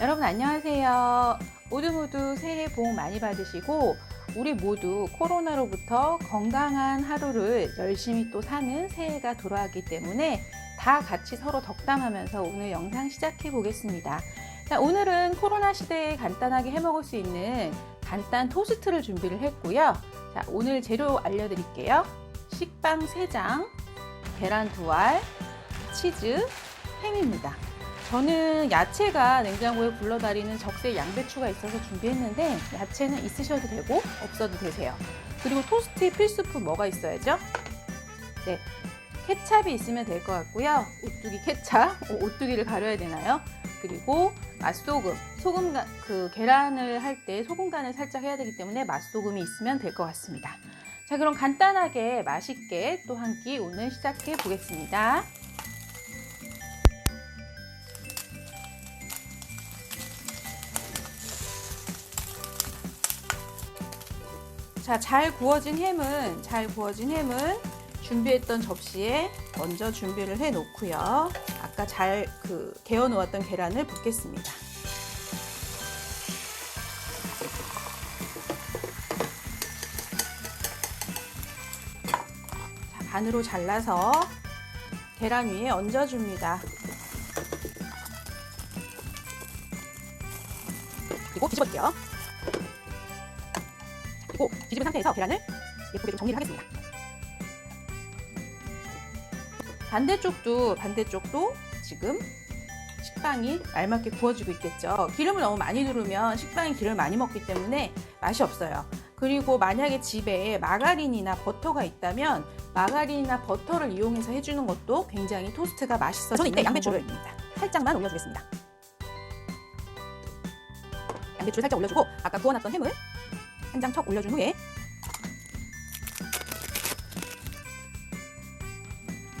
여러분 안녕하세요. 모두 모두 새해 복 많이 받으시고 우리 모두 코로나로부터 건강한 하루를 열심히 또 사는 새해가 돌아왔기 때문에 다 같이 서로 덕담하면서 오늘 영상 시작해 보겠습니다. 자, 오늘은 코로나 시대에 간단하게 해 먹을 수 있는 간단 토스트를 준비를 했고요. 자, 오늘 재료 알려드릴게요. 식빵 3장, 계란 2알, 치즈, 햄입니다. 저는 야채가 냉장고에 굴러다니는 적색 양배추가 있어서 준비했는데 야채는 있으셔도 되고 없어도 되세요. 그리고 토스트의 필수품 뭐가 있어야죠? 네, 케찹이 있으면 될 것 같고요. 오뚜기 케찹, 어, 오뚜기를 가려야 되나요? 그리고 맛소금, 소금 간- 그 계란을 할 때 소금 간을 살짝 해야 되기 때문에 맛소금이 있으면 될 것 같습니다. 자, 그럼 간단하게 맛있게 또 한 끼 오늘 시작해 보겠습니다. 자, 잘 구워진 햄은 잘 구워진 햄은 준비했던 접시에 먼저 준비를 해 놓고요. 아까 잘그 개어 놓았던 계란을 붓겠습니다. 자, 반으로 잘라서 계란 위에 얹어 줍니다. 그리고 뒤집어줄게요. 그리고 뒤집은 상태에서 계란을 예쁘게 좀 정리를 하겠습니다. 반대쪽도 반대쪽도 지금 식빵이 알맞게 구워지고 있겠죠. 기름을 너무 많이 두르면 식빵이 기름을 많이 먹기 때문에 맛이 없어요. 그리고 만약에 집에 마가린이나 버터가 있다면 마가린이나 버터를 이용해서 해주는 것도 굉장히 토스트가 맛있어지는 저는 이때 양배추를 방법입니다. 살짝만 올려주겠습니다. 양배추를 살짝 올려주고 아까 구워놨던 햄을 한 장 척 올려준 후에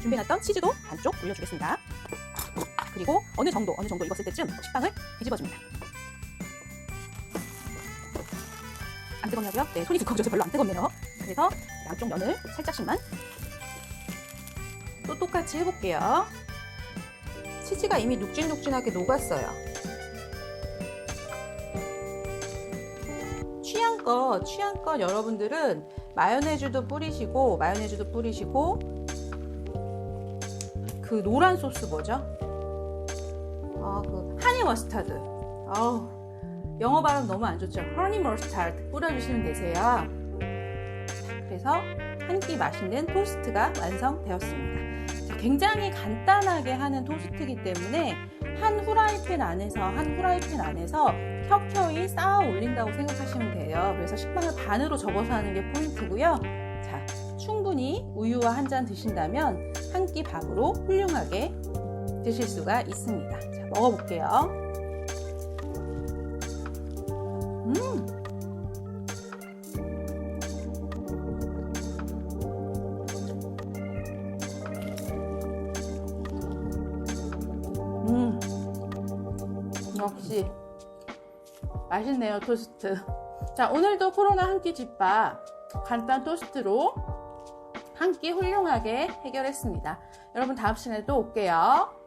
준비해놨던 치즈도 반쪽 올려주겠습니다. 그리고 어느 정도 어느 정도 익었을 때쯤 식빵을 뒤집어줍니다. 안 뜨겁냐고요? 네, 손이 두꺼워져서 별로 안 뜨겁네요. 그래서 양쪽 면을 살짝씩만 또 똑같이 해볼게요. 치즈가 이미 눅진눅진하게 녹았어요. 취향껏, 취향껏 여러분들은 마요네즈도 뿌리시고, 마요네즈도 뿌리시고, 그 노란 소스 뭐죠? 아, 그 하니 머스타드. 아우, 영어 발음 너무 안 좋죠? 허니 머스타드 뿌려주시면 되세요. 자, 그래서 한 끼 맛있는 토스트가 완성되었습니다. 자, 굉장히 간단하게 하는 토스트이기 때문에 한 후라이팬 안에서 한 후라이팬 안에서 켜켜이 쌓아 올린다고 생각하시면 돼요. 그래서 식빵을 반으로 접어서 하는 게 포인트고요. 자, 충분히 우유와 한 잔 드신다면 한 끼 밥으로 훌륭하게 드실 수가 있습니다. 자, 먹어볼게요. 음, 음, 역시 맛있네요 토스트. 자 오늘도 코로나 한 끼 집밥 간단 토스트로 한 끼 훌륭하게 해결했습니다. 여러분 다음 시간에 또 올게요.